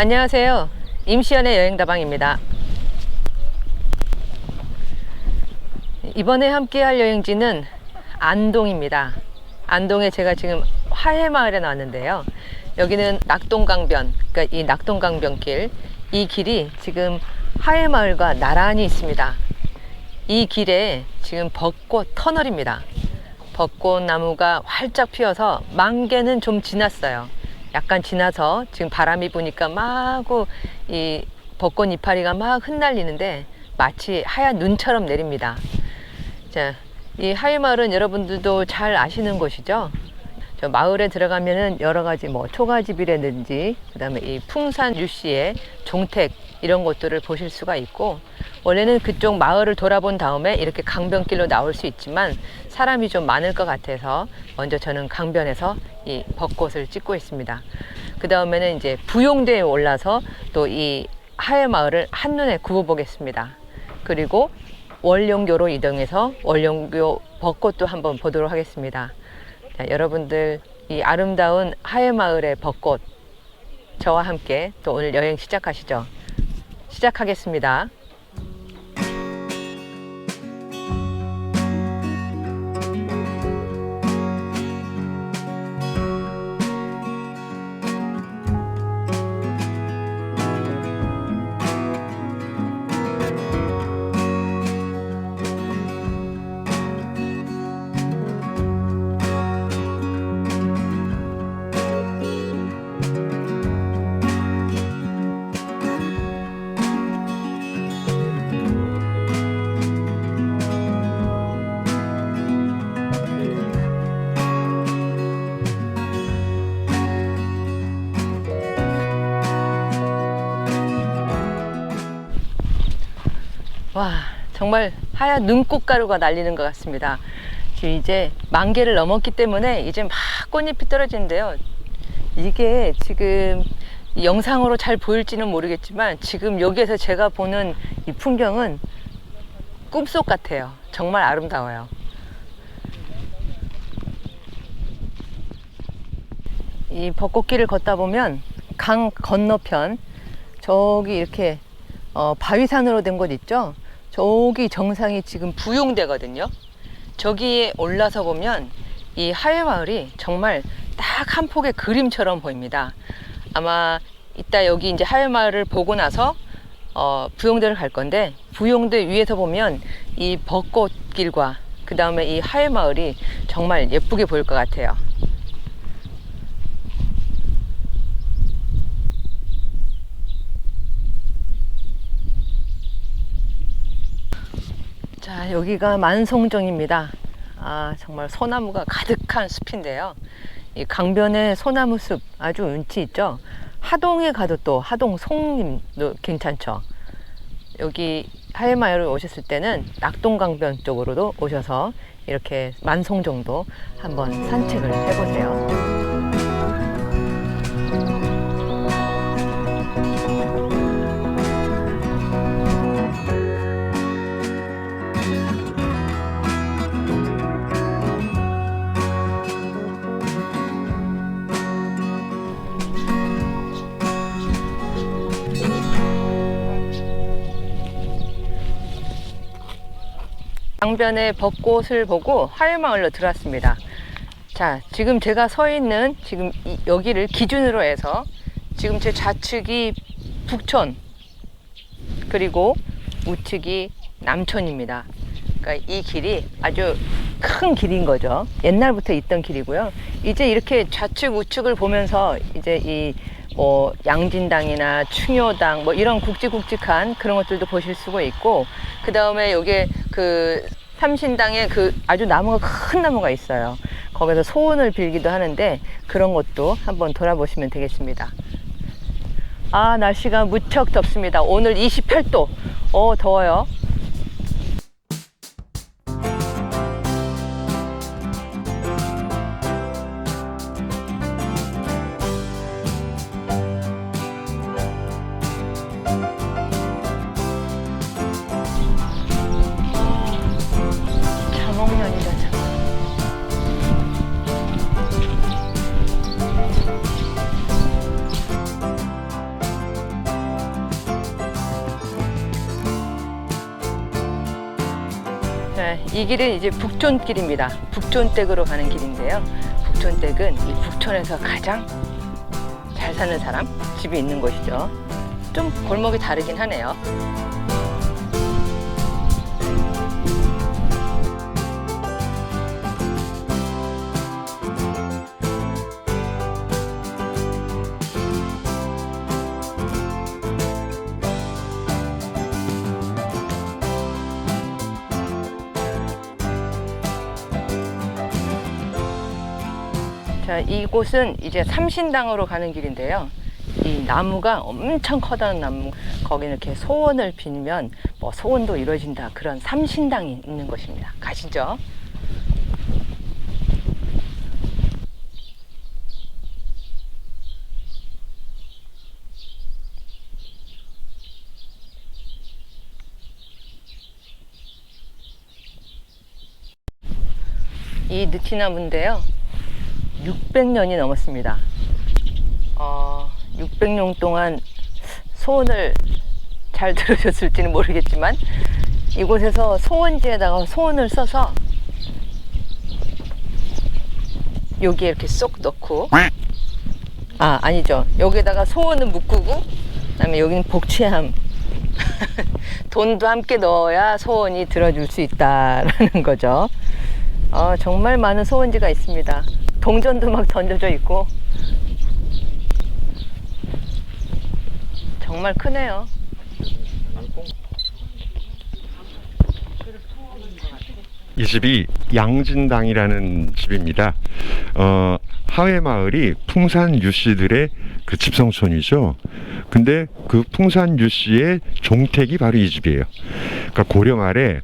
안녕하세요. 임시연의 여행다방입니다. 이번에 함께 할 여행지는 안동입니다. 안동에 제가 지금 화해마을에 나왔는데요. 여기는 낙동강변, 그러니까 이 낙동강변길, 이 길이 지금 화해마을과 나란히 있습니다. 이 길에 지금 벚꽃 터널입니다. 벚꽃 나무가 활짝 피어서 만개는 좀 지났어요. 약간 지나서 지금 바람이 부니까 마구 이 벚꽃 이파리가 막 흩날리는데 마치 하얀 눈처럼 내립니다. 자, 이 하이마을은 여러분들도 잘 아시는 곳이죠. 저 마을에 들어가면은 여러 가지 뭐 초가집이라든지 그다음에 이 풍산 유씨의 종택 이런 것들을 보실 수가 있고 원래는 그쪽 마을을 돌아본 다음에 이렇게 강변길로 나올 수 있지만 사람이 좀 많을 것 같아서 먼저 저는 강변에서 이 벚꽃을 찍고 있습니다. 그 다음에는 이제 부용대에 올라서 또 이 하회 마을을 한눈에 굽어보겠습니다. 그리고 월룡교로 이동해서 월룡교 벚꽃도 한번 보도록 하겠습니다. 자, 여러분들 이 아름다운 하회 마을의 벚꽃 저와 함께 또 오늘 여행 시작하시죠. 시작하겠습니다. 정말 하얀 눈꽃가루가 날리는 것 같습니다. 지금 이제 만 개를 넘었기 때문에 이제 막 꽃잎이 떨어지는데요. 이게 지금 영상으로 잘 보일지는 모르겠지만 지금 여기에서 제가 보는 이 풍경은 꿈속 같아요. 정말 아름다워요. 이 벚꽃길을 걷다 보면 강 건너편 저기 이렇게 어, 바위산으로 된 곳 있죠? 저기 정상이 지금 부용대거든요. 저기에 올라서 보면 이 하회마을이 정말 딱 한 폭의 그림처럼 보입니다. 아마 이따 여기 이제 하회마을을 보고 나서 어, 부용대를 갈 건데 부용대 위에서 보면 이 벚꽃길과 그 다음에 이 하회마을이 정말 예쁘게 보일 것 같아요. 자, 여기가 만송정입니다. 아, 정말 소나무가 가득한 숲인데요. 이 강변에 소나무 숲 아주 운치 있죠. 하동에 가도 또 하동 송림도 괜찮죠. 여기 하회마을을 오셨을 때는 낙동강변 쪽으로도 오셔서 이렇게 만송정도 한번 산책을 해보세요. 강변의 벚꽃을 보고 하회마을로 들어왔습니다. 자, 지금 제가 서 있는 지금 이- 여기를 기준으로 해서 지금 제 좌측이 북촌 그리고 우측이 남촌입니다. 그러니까 이 길이 아주 큰 길인 거죠. 옛날부터 있던 길이고요. 이제 이렇게 좌측 우측을 보면서 이제 이 뭐 양진당이나 충효당 뭐 이런 굵직굵직한 그런 것들도 보실 수가 있고 그 다음에 요게 그 삼신당에 그 아주 나무가 큰 나무가 있어요. 거기서 소원을 빌기도 하는데 그런 것도 한번 돌아보시면 되겠습니다. 아 날씨가 무척 덥습니다. 오늘 28도. 어 더워요. 이 길은 이제 북촌길입니다. 북촌댁으로 가는 길인데요. 북촌댁은 이 북촌에서 가장 잘 사는 사람 집이 있는 곳이죠. 좀 골목이 다르긴 하네요. 이곳은 이제 삼신당으로 가는 길인데요. 이 나무가 엄청 커다란 나무, 거기는 이렇게 소원을 빌면 뭐 소원도 이루어진다. 그런 삼신당이 있는 곳입니다. 가시죠. 이 느티나무인데요. 600년이 넘었습니다. 어, 600년 동안 소원을 잘 들으셨을지는 모르겠지만 이곳에서 소원지에다가 소원을 써서 여기에 이렇게 쏙 넣고 아 아니죠 여기에다가 소원을 묶고 그다음에 여기는 복취함 돈도 함께 넣어야 소원이 들어줄 수 있다라는 거죠. 어, 정말 많은 소원지가 있습니다. 동전도 막 던져져 있고 정말 크네요. 이 집이 양진당이라는 집입니다. 어, 하회 마을이 풍산 유씨들의 그 집성촌이죠. 근데 그 풍산 유씨의 종택이 바로 이 집이에요. 그러니까 고려 말에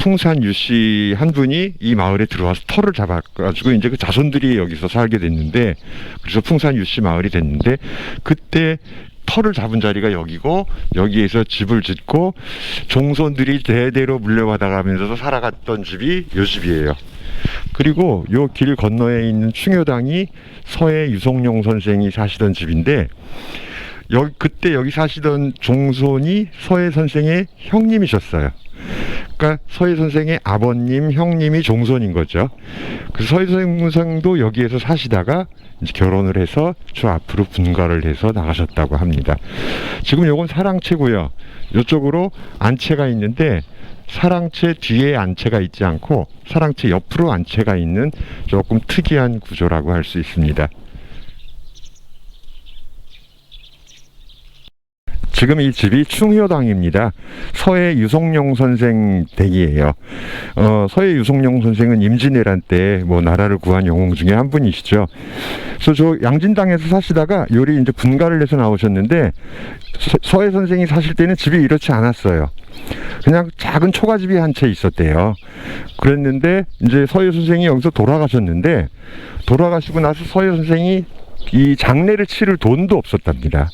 풍산 유씨 한 분이 이 마을에 들어와서 터를 잡아가지고 이제 그 자손들이 여기서 살게 됐는데 그래서 풍산 유씨 마을이 됐는데 그때 터를 잡은 자리가 여기고 여기에서 집을 짓고 종손들이 대대로 물려받아가면서 살아갔던 집이 요 집이에요. 그리고 요 길 건너에 있는 충효당이 서해 유성룡 선생이 사시던 집인데 여기 그때 여기 사시던 종손이 서해 선생의 형님이셨어요. 그러니까 서해 선생의 아버님, 형님이 종손인 거죠. 그 서해 선생도 여기에서 사시다가 결혼을 해서 저 앞으로 분가를 해서 나가셨다고 합니다. 지금 요건 사랑채고요. 이쪽으로 안채가 있는데 사랑채 뒤에 안채가 있지 않고 사랑채 옆으로 안채가 있는 조금 특이한 구조라고 할 수 있습니다. 지금 이 집이 충효당입니다. 서해 유성룡 선생 댁이에요. 어, 서해 유성룡 선생은 임진왜란 때 뭐 나라를 구한 영웅 중에 한 분이시죠. 그래서 저 양진당에서 사시다가 요리 이제 분가를 해서 나오셨는데 서, 서해 선생이 사실 때는 집이 이렇지 않았어요. 그냥 작은 초가집이 한 채 있었대요. 그랬는데 이제 서해 선생이 여기서 돌아가셨는데 돌아가시고 나서 서해 선생이 이 장례를 치를 돈도 없었답니다.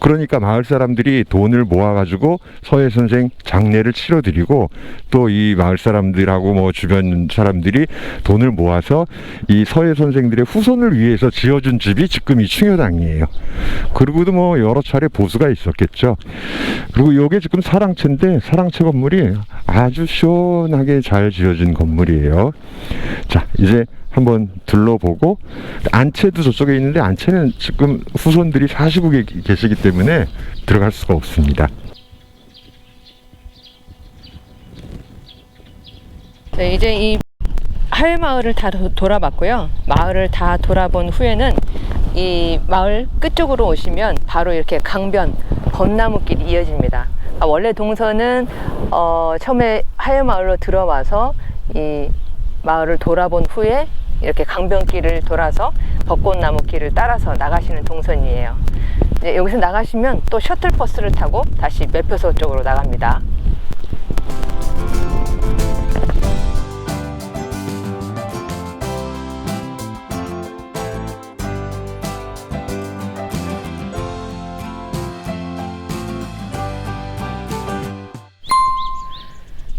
그러니까 마을 사람들이 돈을 모아가지고 서해 선생 장례를 치러드리고 또 이 마을 사람들하고 뭐 주변 사람들이 돈을 모아서 이 서해 선생들의 후손을 위해서 지어준 집이 지금 이 충효당이에요. 그리고도 뭐 여러 차례 보수가 있었겠죠. 그리고 요게 지금 사랑채인데 사랑채 건물이 아주 시원하게 잘 지어진 건물이에요. 자, 이제 한번 둘러보고 안채도 저쪽에 있는데 안채는 지금 후손들이 사시고 계- 계시기 때문에 들어갈 수가 없습니다. 네, 이제 이 하회마을을 다 도- 돌아봤고요. 마을을 다 돌아본 후에는 이 마을 끝쪽으로 오시면 바로 이렇게 강변 벚나무길이 이어집니다. 아, 원래 동선은 어, 처음에 하회마을로 들어와서 이 마을을 돌아본 후에 이렇게 강변길을 돌아서 벚꽃나무 길을 따라서 나가시는 동선이에요. 이제 여기서 나가시면 또 셔틀버스를 타고 다시 매표소 쪽으로 나갑니다.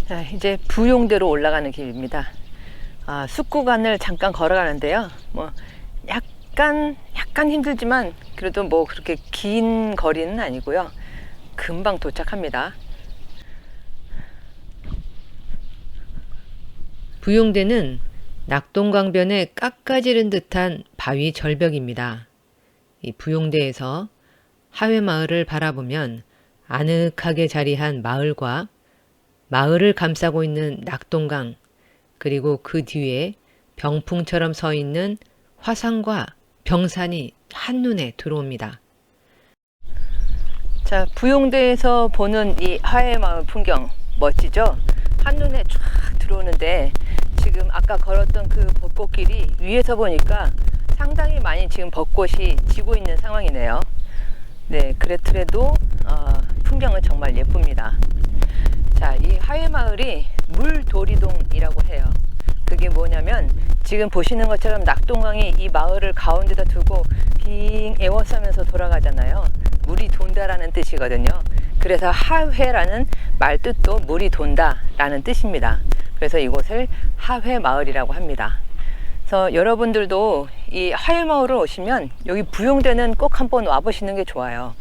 자, 이제 부용대로 올라가는 길입니다. 아, 숲구간을 잠깐 걸어가는데요. 뭐 약간 약간 힘들지만 그래도 뭐 그렇게 긴 거리는 아니고요. 금방 도착합니다. 부용대는 낙동강변에 깎아지른 듯한 바위 절벽입니다. 이 부용대에서 하회마을을 바라보면 아늑하게 자리한 마을과 마을을 감싸고 있는 낙동강 그리고 그 뒤에 병풍처럼 서 있는 화산과 병산이 한눈에 들어옵니다. 자, 부용대에서 보는 이 하회마을 풍경 멋지죠? 한눈에 쫙 들어오는데 지금 아까 걸었던 그 벚꽃길이 위에서 보니까 상당히 많이 지금 벚꽃이 지고 있는 상황이네요. 네, 그렇더라도 어, 풍경은 정말 예쁩니다. 자, 이 하회마을이 물도리동이라고 해요. 그게 뭐냐면 지금 보시는 것처럼 낙동강이 이 마을을 가운데다 두고 빙 에워싸면서 돌아가잖아요. 물이 돈다라는 뜻이거든요. 그래서 하회라는 말 뜻도 물이 돈다라는 뜻입니다. 그래서 이곳을 하회 마을이라고 합니다. 그래서 여러분들도 이 하회 마을을 오시면 여기 부용대는 꼭 한번 와보시는 게 좋아요.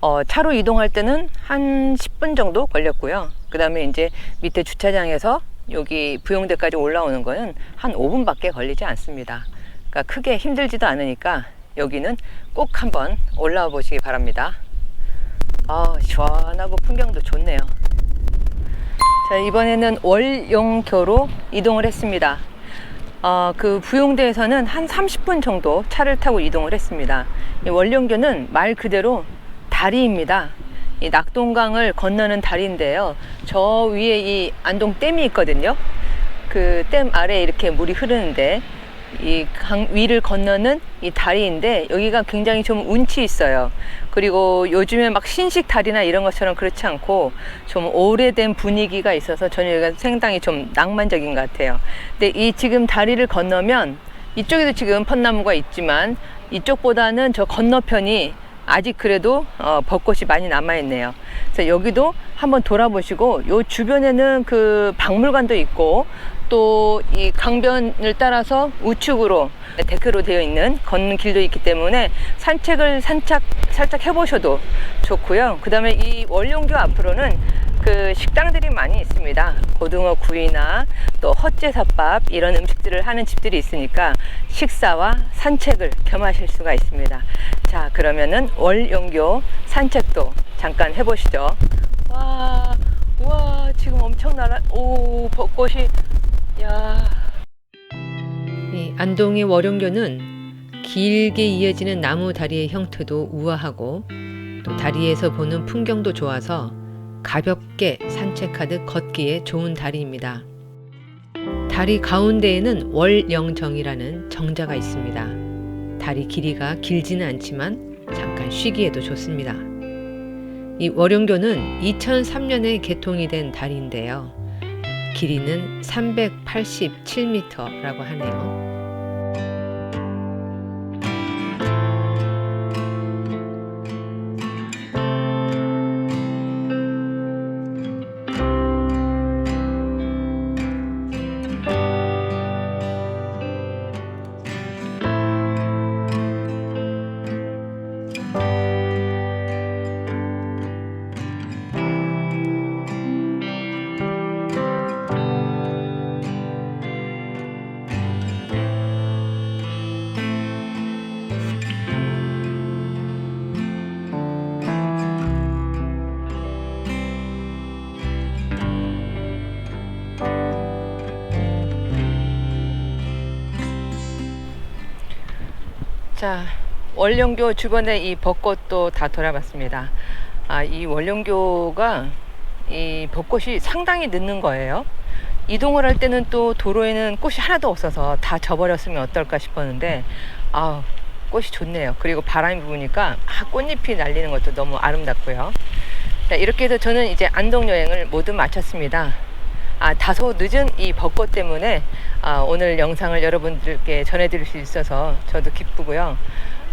어, 차로 이동할 때는 한 10분 정도 걸렸고요. 그 다음에 이제 밑에 주차장에서 여기 부용대까지 올라오는 거는 한 5분밖에 걸리지 않습니다. 그러니까 크게 힘들지도 않으니까 여기는 꼭 한번 올라와 보시기 바랍니다. 아, 시원하고 풍경도 좋네요. 자, 이번에는 월용교로 이동을 했습니다. 어, 그 부용대에서는 한 30분 정도 차를 타고 이동을 했습니다. 이 월령교는 말 그대로 다리입니다. 이 낙동강을 건너는 다리인데요. 저 위에 이 안동댐이 있거든요. 그 댐 아래에 이렇게 물이 흐르는데 이 강 위를 건너는 이 다리인데 여기가 굉장히 좀 운치 있어요. 그리고 요즘에 막 신식 다리나 이런 것처럼 그렇지 않고 좀 오래된 분위기가 있어서 저는 여기가 상당히 좀 낭만적인 것 같아요. 근데 이 지금 다리를 건너면 이쪽에도 지금 펀나무가 있지만 이쪽보다는 저 건너편이 아직 그래도 어, 벚꽃이 많이 남아 있네요. 그래서 여기도 한번 돌아보시고 요 주변에는 그 박물관도 있고 또 이 강변을 따라서 우측으로 데크로 되어 있는 걷는 길도 있기 때문에 산책을 산책 살짝 해보셔도 좋고요. 그 다음에 이 월룡교 앞으로는 그 식당들이 많이 있습니다. 고등어 구이나 또 헛제사밥 이런 음식들을 하는 집들이 있으니까 식사와 산책을 겸하실 수가 있습니다. 자, 그러면은 월용교 산책도 잠깐 해보시죠. 와, 와, 지금 엄청 날아, 오, 벚꽃이, 야. 이 안동의 월용교는 길게 이어지는 나무 다리의 형태도 우아하고 또 다리에서 보는 풍경도 좋아서 가볍게 산책하듯 걷기에 좋은 다리입니다. 다리 가운데에는 월영정이라는 정자가 있습니다. 다리 길이가 길지는 않지만 잠깐 쉬기에도 좋습니다. 이 월용교는 2003년에 개통이 된 다리인데요. 길이는 387m라고 하네요. 자, 월령교 주변에 이 벚꽃도 다 돌아봤습니다. 아, 이 월령교가 이 벚꽃이 상당히 늦는 거예요. 이동을 할 때는 또 도로에는 꽃이 하나도 없어서 다 져버렸으면 어떨까 싶었는데, 아, 꽃이 좋네요. 그리고 바람이 부니까 아, 꽃잎이 날리는 것도 너무 아름답고요. 자, 이렇게 해서 저는 이제 안동 여행을 모두 마쳤습니다. 아, 다소 늦은 이 벚꽃 때문에 아, 오늘 영상을 여러분들께 전해드릴 수 있어서 저도 기쁘고요.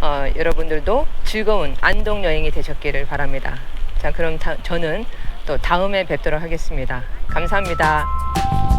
어, 여러분들도 즐거운 안동 여행이 되셨기를 바랍니다. 자, 그럼 다, 저는 또 다음에 뵙도록 하겠습니다. 감사합니다.